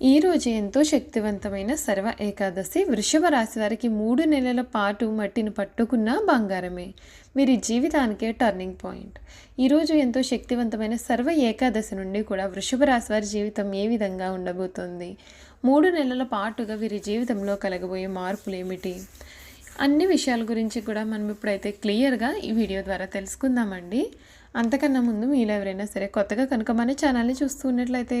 ఈరోజు ఎంతో శక్తివంతమైన సర్వ ఏకాదశి వృషభ రాశి వారికి మూడు నెలల పాటు మట్టిని పట్టుకున్న బంగారమే. వీరి జీవితానికే టర్నింగ్ పాయింట్ ఈరోజు ఎంతో శక్తివంతమైన సర్వ ఏకాదశి నుండి కూడా వృషభ రాశి వారి జీవితం ఏ విధంగా ఉండబోతోంది? మూడు నెలల పాటుగా వీరి జీవితంలో కలగబోయే మార్పులు ఏమిటి? అన్ని విషయాల గురించి కూడా మనం ఇప్పుడైతే క్లియర్గా ఈ వీడియో ద్వారా తెలుసుకుందామండి. అంతకన్నా ముందు మీలో ఎవరైనా సరే కొత్తగా కనుక మన ఛానల్ని చూస్తున్నట్లయితే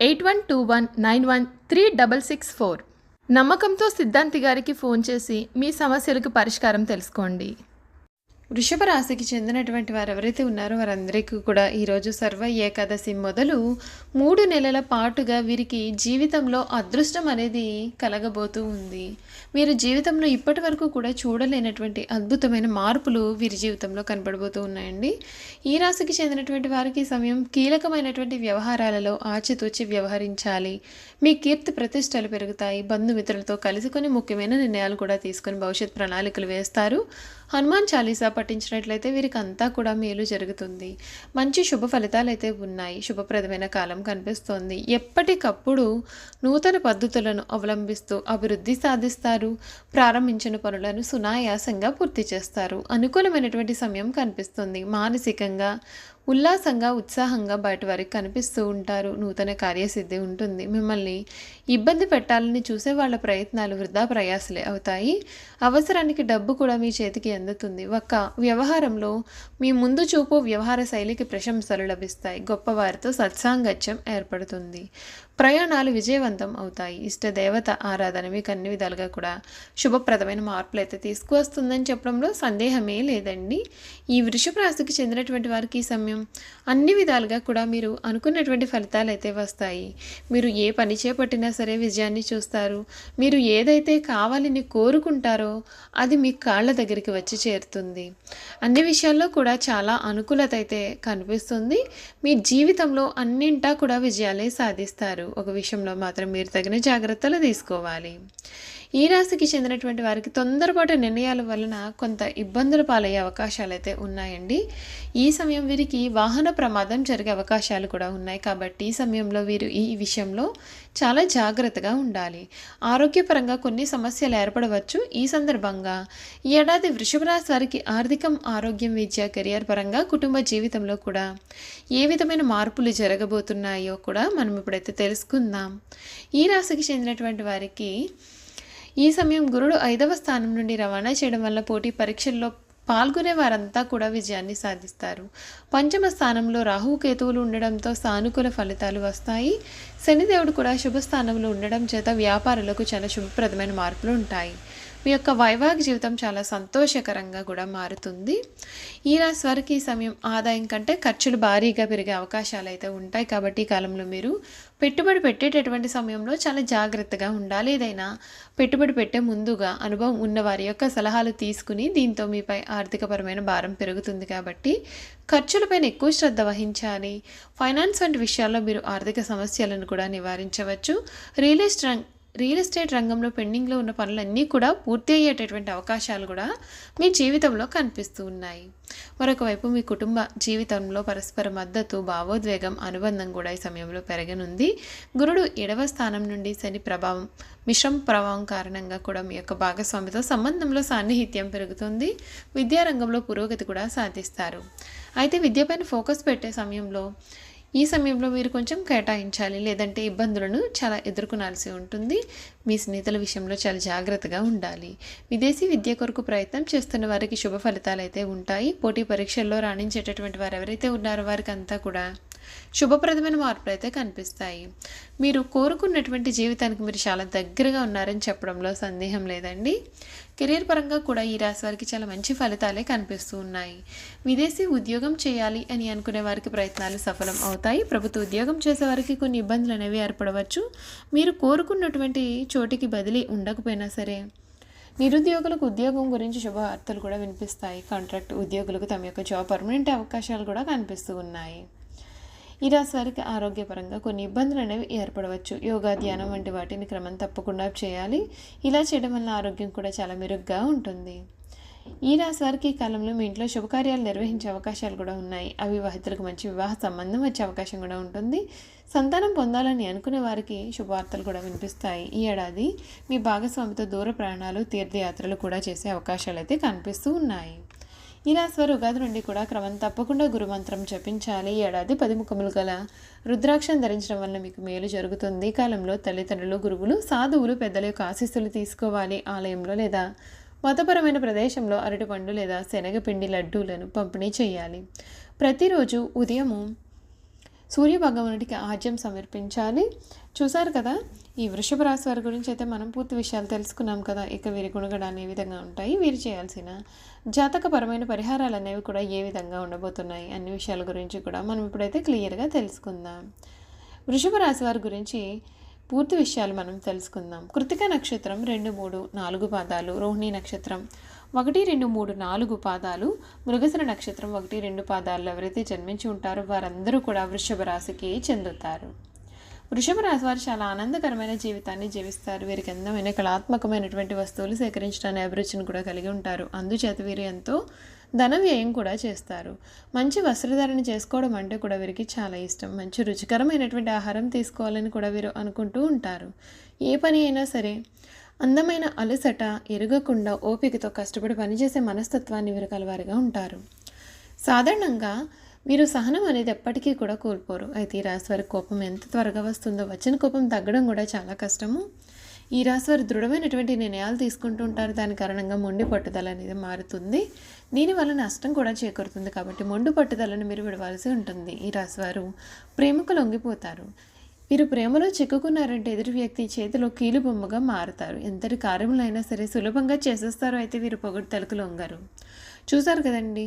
eight one two one nine one three double six four నమ్మకంతో సిద్ధాంతి గారికి ఫోన్ చేసి మీ సమస్యలకు పరిష్కారం తెలుసుకోండి వృషభ రాశికి చెందినటువంటి వారు ఎవరైతే ఉన్నారో వారందరికీ కూడా ఈరోజు సర్వ ఏకాదశి మొదలు మూడు నెలల పాటుగా వీరికి జీవితంలో అదృష్టం అనేది కలగబోతూ ఉంది. వీరి జీవితంలో ఇప్పటి వరకు కూడా చూడలేనటువంటి అద్భుతమైన మార్పులు వీరి జీవితంలో కనబడబోతూ ఉన్నాయండి. ఈ రాశికి చెందినటువంటి వారికి సమయం కీలకమైనటువంటి వ్యవహారాలలో ఆచితూచి వ్యవహరించాలి. మీ కీర్తి ప్రతిష్టలు పెరుగుతాయి. బంధుమిత్రులతో కలుసుకొని ముఖ్యమైన నిర్ణయాలు కూడా తీసుకొని భవిష్యత్ ప్రణాళికలు వేస్తారు. హనుమాన్ చాలీసా పఠించినట్లయితే వీరికి అంతా కూడా మేలు జరుగుతుంది. మంచి శుభ ఫలితాలు అయితే ఉన్నాయి. శుభప్రదమైన కాలం కనిపిస్తోంది. ఎప్పటికప్పుడు నూతన పద్ధతులను అవలంబిస్తూ అభివృద్ధి సాధిస్తారు. ప్రారంభించిన పనులను సునాయాసంగా పూర్తి చేస్తారు. అనుకూలమైనటువంటి సమయం కనిపిస్తుంది. మానసికంగా ఉల్లాసంగా ఉత్సాహంగా బయట వారికి కనిపిస్తూ ఉంటారు. నూతన కార్యసిద్ధి ఉంటుంది. మిమ్మల్ని ఇబ్బంది పెట్టాలని చూసే వాళ్ళ ప్రయత్నాలు వృధా ప్రయాసలే అవుతాయి. అవసరానికి డబ్బు కూడా మీ చేతికి అందుతుంది. ఒక్క వ్యవహారంలో మీ ముందు చూపు వ్యవహార శైలికి ప్రశంసలు లభిస్తాయి. గొప్పవారితో సత్సాంగత్యం ఏర్పడుతుంది. ప్రయాణాలు విజయవంతం అవుతాయి. ఇష్ట దేవత ఆరాధన మీకు అన్ని విధాలుగా కూడా శుభప్రదమైన మార్పులు అయితే తీసుకువస్తుందని చెప్పడంలో సందేహమే లేదండి. ఈ వృషభ రాశికి చెందినటువంటి వారికి ఈ సమయం అన్ని విధాలుగా కూడా మీరు అనుకున్నటువంటి ఫలితాలు అయితే వస్తాయి. మీరు ఏ పని చేపట్టినా సరే విజయాన్ని చూస్తారు. మీరు ఏదైతే కావాలని కోరుకుంటారో అది మీ కాళ్ళ దగ్గరికి వచ్చి చేరుతుంది. అన్ని విషయాల్లో కూడా చాలా అనుకూలత అయితే కనిపిస్తుంది. మీ జీవితంలో అన్నింటా కూడా విజయాలే సాధిస్తారు. ఒక విషయంలో మాత్రం మీరు తగిన జాగ్రత్తలు తీసుకోవాలి. ఈ రాశికి చెందినటువంటి వారికి తొందరపాటు నిర్ణయాల వలన కొంత ఇబ్బందులు పాలయ్యే అవకాశాలు అయితే ఉన్నాయండి. ఈ సమయం వీరికి వాహన ప్రమాదం జరిగే అవకాశాలు కూడా ఉన్నాయి కాబట్టి ఈ సమయంలో వీరు ఈ విషయంలో చాలా జాగ్రత్తగా ఉండాలి. ఆరోగ్యపరంగా కొన్ని సమస్యలు ఏర్పడవచ్చు. ఈ సందర్భంగా ఈ ఏడాది వృషభ రాశి వారికి ఆర్థికం ఆరోగ్యం విద్య కెరియర్ పరంగా కుటుంబ జీవితంలో కూడా ఏ విధమైన మార్పులు జరగబోతున్నాయో కూడా మనం ఇప్పుడైతే తెలుసుకుందాం. ఈ రాశికి చెందినటువంటి వారికి ఈ సమయం గురుడు ఐదవ స్థానం నుండి రవాణా చేయడం వల్ల పోటీ పరీక్షల్లో పాల్గొనే వారంతా కూడా విజయాన్ని సాధిస్తారు. పంచమ స్థానంలో రాహు కేతువులు ఉండడంతో సానుకూల ఫలితాలు వస్తాయి. శనిదేవుడు కూడా శుభస్థానంలో ఉండడం చేత వ్యాపారులకు చాలా శుభప్రదమైన మార్పులు ఉంటాయి. మీ యొక్క వైవాహిక జీవితం చాలా సంతోషకరంగా కూడా మారుతుంది. ఈ రాశి వారికి ఈ సమయం ఆదాయం కంటే ఖర్చులు భారీగా పెరిగే అవకాశాలు అయితే ఉంటాయి. కాబట్టి ఈ కాలంలో మీరు పెట్టుబడి పెట్టేటటువంటి సమయంలో చాలా జాగ్రత్తగా ఉండాలి. ఏదైనా పెట్టుబడి పెట్టే ముందుగా అనుభవం ఉన్న వారి యొక్క సలహాలు తీసుకుని దీంతో మీపై ఆర్థికపరమైన భారం పెరుగుతుంది. కాబట్టి ఖర్చులపైన ఎక్కువ శ్రద్ధ వహించాలి. ఫైనాన్స్ వంటి విషయాల్లో మీరు ఆర్థిక సమస్యలను కూడా నివారించవచ్చు. రియల్ ఎస్టేట్ రియల్ ఎస్టేట్ రంగంలో పెండింగ్లో ఉన్న పనులన్నీ కూడా పూర్తి అయ్యేటటువంటి అవకాశాలు కూడా మీ జీవితంలో కనిపిస్తూ ఉన్నాయి. మరొక వైపు మీ కుటుంబ జీవితంలో పరస్పర మద్దతు భావోద్వేగం అనుబంధం కూడా ఈ సమయంలో పెరగనుంది. గురుడు ఎడవ స్థానం నుండి శని ప్రభావం మిశ్రమ ప్రభావం కారణంగా కూడా మీ యొక్క భాగస్వామితో సంబంధంలో సాన్నిహిత్యం పెరుగుతుంది. విద్యారంగంలో పురోగతి కూడా సాధిస్తారు. అయితే విద్యపైన ఫోకస్ పెట్టే సమయంలో ఈ సమయంలో మీరు కొంచెం కేటాయించాలి లేదంటే ఇబ్బందులను చాలా ఎదుర్కొనాల్సి ఉంటుంది. మీ స్నేహితుల విషయంలో చాలా జాగ్రత్తగా ఉండాలి. విదేశీ విద్య కొరకు ప్రయత్నం చేస్తున్న వారికి శుభ ఫలితాలు అయితే ఉంటాయి. పోటీ పరీక్షల్లో రాణించేటటువంటి వారు ఎవరైతే ఉన్నారో వారికి అంతా కూడా. శుభప్రదమైన మార్పులు అయితే కనిపిస్తాయి. మీరు కోరుకున్నటువంటి జీవితానికి మీరు చాలా దగ్గరగా ఉన్నారని చెప్పడంలో సందేహం లేదండి. కెరీర్ పరంగా కూడా ఈ రాశి వారికి చాలా మంచి ఫలితాలే కనిపిస్తూ ఉన్నాయి. విదేశీ ఉద్యోగం చేయాలి అని అనుకునే వారికి ప్రయత్నాలు సఫలం అవుతాయి. ప్రభుత్వ ఉద్యోగం చేసే వారికి కొన్ని ఇబ్బందులు అనేవి ఏర్పడవచ్చు. మీరు కోరుకున్నటువంటి చోటికి బదిలీ ఉండకపోయినా సరే నిరుద్యోగులకు ఉద్యోగం గురించి శుభవార్తలు కూడా వినిపిస్తాయి. కాంట్రాక్ట్ ఉద్యోగులకు తమ యొక్క జాబ్ పర్మనెంట్ అవకాశాలు కూడా కనిపిస్తూ ఉన్నాయి. ఈ రాశి వారికి ఆరోగ్యపరంగా కొన్ని ఇబ్బందులు అనేవి ఏర్పడవచ్చు. యోగా ధ్యానం వంటి వాటిని క్రమం తప్పకుండా చేయాలి. ఇలా చేయడం వల్ల ఆరోగ్యం కూడా చాలా మెరుగ్గా ఉంటుంది. ఈ రాశి వారికి ఈ కాలంలో మీ ఇంట్లో శుభకార్యాలు నిర్వహించే అవకాశాలు కూడా ఉన్నాయి. అవివాహితులకు మంచి వివాహ సంబంధం వచ్చే అవకాశం కూడా ఉంటుంది. సంతానం పొందాలని అనుకునే వారికి శుభవార్తలు కూడా వినిపిస్తాయి. ఈ ఏడాది మీ భాగస్వామితో దూర ప్రయాణాలు తీర్థయాత్రలు కూడా చేసే అవకాశాలు అయితే కనిపిస్తూ ఉన్నాయి. ఈ రాశి ఉగాది నుండి కూడా క్రమం తప్పకుండా గురుమంత్రం జపించాలి. ఏడాది పది ముఖములు గల రుద్రాక్షం ధరించడం వల్ల మీకు మేలు జరుగుతుంది. కాలంలో తల్లిదండ్రులు గురువులు సాధువులు పెద్దల యొక్క ఆశీస్సులు తీసుకోవాలి. ఆలయంలో లేదా మతపరమైన ప్రదేశంలో అరటిపండు లేదా శనగపిండి లడ్డూలను పంపిణీ చేయాలి. ప్రతిరోజు ఉదయము సూర్య భగవానుడికి ఆజ్యం సమర్పించాలి. చూసారు కదా ఈ వృషభ రాశి వారి గురించి అయితే మనం పూర్తి విషయాలు తెలుసుకున్నాం కదా. ఇక వీరి గుణగణాలు ఏ విధంగా ఉంటాయి వీరు చేయాల్సిన జాతకపరమైన పరిహారాలు అనేవి కూడా ఏ విధంగా ఉండబోతున్నాయి అన్ని విషయాల గురించి కూడా మనం ఇప్పుడైతే క్లియర్గా తెలుసుకుందాం. వృషభ రాశి వారి గురించి పూర్తి విషయాలు మనం తెలుసుకుందాం. కృతిక నక్షత్రం రెండు మూడు నాలుగు పాదాలు రోహిణి నక్షత్రం ఒకటి రెండు మూడు నాలుగు పాదాలు. మృగశిర నక్షత్రం ఒకటి రెండు పాదాల్లో ఎవరైతే జన్మించి ఉంటారో వారందరూ కూడా వృషభ రాశికి చెందుతారు. వృషభ రాశి వారు చాలా ఆనందకరమైన జీవితాన్ని జీవిస్తారు. వీరికి అందమైన కళాత్మకమైనటువంటి వస్తువులు సేకరించడానికి అభిరుచిని కూడా కలిగి ఉంటారు. అందుచేత వీరు ఎంతో ధన వ్యయం కూడా చేస్తారు. మంచి వస్త్రధారణ చేసుకోవడం అంటే కూడా వీరికి చాలా ఇష్టం. మంచి రుచికరమైనటువంటి ఆహారం తీసుకోవాలని కూడా వీరు అనుకుంటూ ఉంటారు. ఏ పని అయినా సరే అందమైన అలసట ఎరగకుండా ఓపికతో కష్టపడి పనిచేసే మనస్తత్వాన్ని వీరు కలవారిగా ఉంటారు. సాధారణంగా వీరు సహనం అనేది ఎప్పటికీ కూడా కోల్పోరు. అయితే ఈ రాశి వారి కోపం ఎంత త్వరగా వస్తుందో వచ్చిన కోపం తగ్గడం కూడా చాలా కష్టము. ఈ రాశి వారు దృఢమైనటువంటి నిర్ణయాలు తీసుకుంటూ ఉంటారు. దాని కారణంగా మొండి పట్టుదల అనేది మారుతుంది. దీనివల్ల నష్టం కూడా చేకూరుతుంది కాబట్టి మొండు పట్టుదలను మీరు విడవాల్సి ఉంటుంది. ఈ రాశి వారు ప్రేమకు లొంగిపోతారు. వీరు ప్రేమలో చిక్కుకున్నారంటే ఎదుటి వ్యక్తి చేతిలో కీలు బొమ్మగా మారుతారు. ఎంతటి కార్యములైనా సరే సులభంగా చేసేస్తారో అయితే వీరు పొగడ్తలకు లొంగరు. చూసారు కదండి?